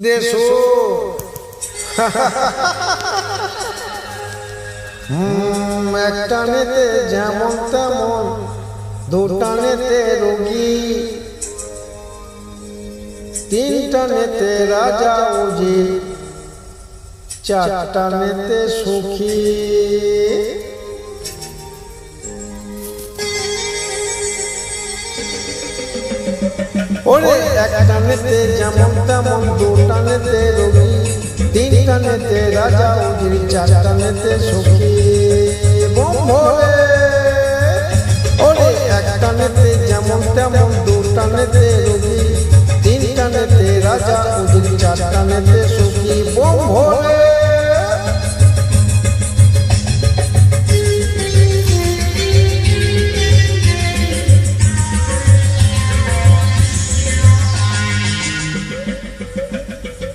দেশো। হুম, একটা নেতে যেমন তেমন দুটা নেতে রোগী। তিনটা নেতে রাজা উজির চারটা নেতে সুখী। ওরে একটা নেতে যেমন তেমন দুটা নেতে রোগী তিনটা নেতে রাজা, উজির চারটা নেতে সুখী। বোম ভোলে ওরে একটা নেতে যেমন তেমন দুটা নেতে রোগী তিনটা নেতে রাজা, উজির চারটা নেতে সুখী। বোম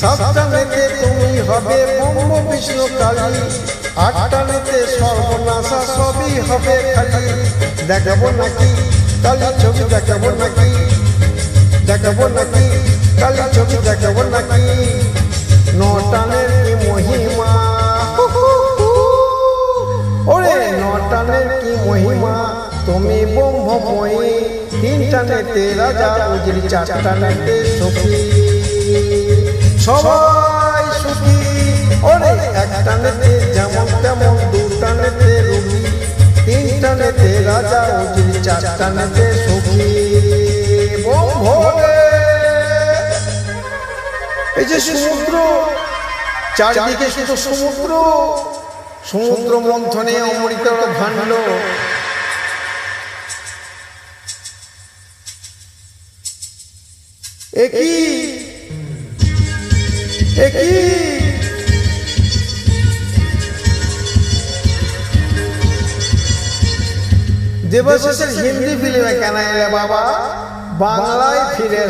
সাতটা নেতে তুমি হবে ব্রহ্ম, বিষ্ণু, কালী। আটটা নেতে সর্বনাশা সবই হবে খালি। দেখাবো নাকি কালী ছবি, দেখাবো নাকি? দেখাবো নাকি কালী ছবি, দেখাবো নাকি? নটানের কি মহিমা। ওরে নটানের কি মহিমা, তুমি ব্রহ্মময়ী। তিনটা নেতে রাজা, উজির চারটা নেতে সখী। সবাই সুখী। ওরে একটা নেতে যেমন তেমন দুটা নেতে রুগী তিনটা নেতে রাজা উজির চারটা নেতে সুখী। এই যে সমুদ্র চারদিকে শুধু সমুদ্র সমুদ্র মন্থনে অমৃত ভাণ্ড। একই একই দেবাশিসের হিন্দি ফিল্মে কেন এলে বাবা? বাংলায় ফিরে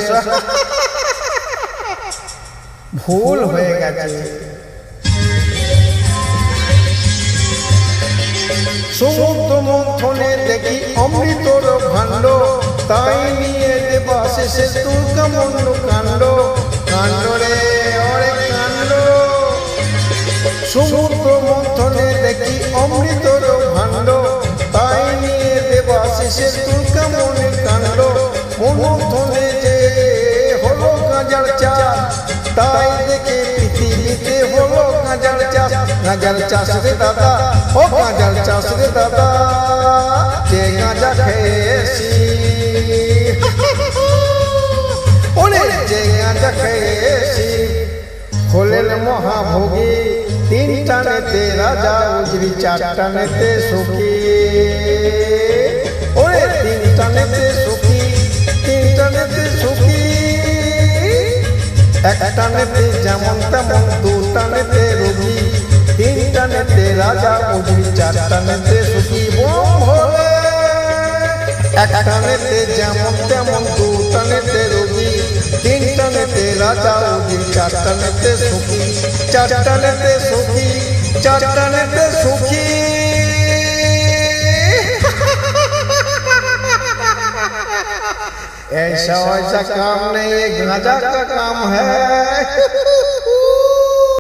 ভুল হয়ে গেছে। সমুদ্র মন্থনে দেখি অমৃতর ভাণ্ড। তাই নিয়ে দেবাশিসে তুলকা মন্ড কাণ্ড। কাণ্ড রে অরে কাণ্ড। সমুদ্র মন্থনে দেখি অমৃতর ভাণ্ড। তাই নিয়ে দেবাশিসে তুলকা মনে কাণ্ড। মন্থনে যে হলো তাই দেখে পৃথিবীতে হলো গাজার চাষ। গাজার চাষ রে দাদা, ও গাজার চাষ রে দাদা, যে গাঁজা খেয়েছি। ওরে যে গাঁজা হলেন মহাভোগী, তিনটা নেতে রাজা, উজরি চারটা নেতে সুখী। ওরে, তিনটা নেতে সুখী, তিনটা নেতে সুখী। একটা নেতে যেমন তেমন, দুটা নেতে রোগী, তিনটা নেতে রাজা, উজরি চারটা নেতে সুখী। বোম ভোলে একটা নেতে যেমন তেমন चिंतन ते राजा ओजी चार ते सुखी चार ते सुखी चार ते सुखी। ऐसा ऐसा काम नहीं, एक राजा का काम है।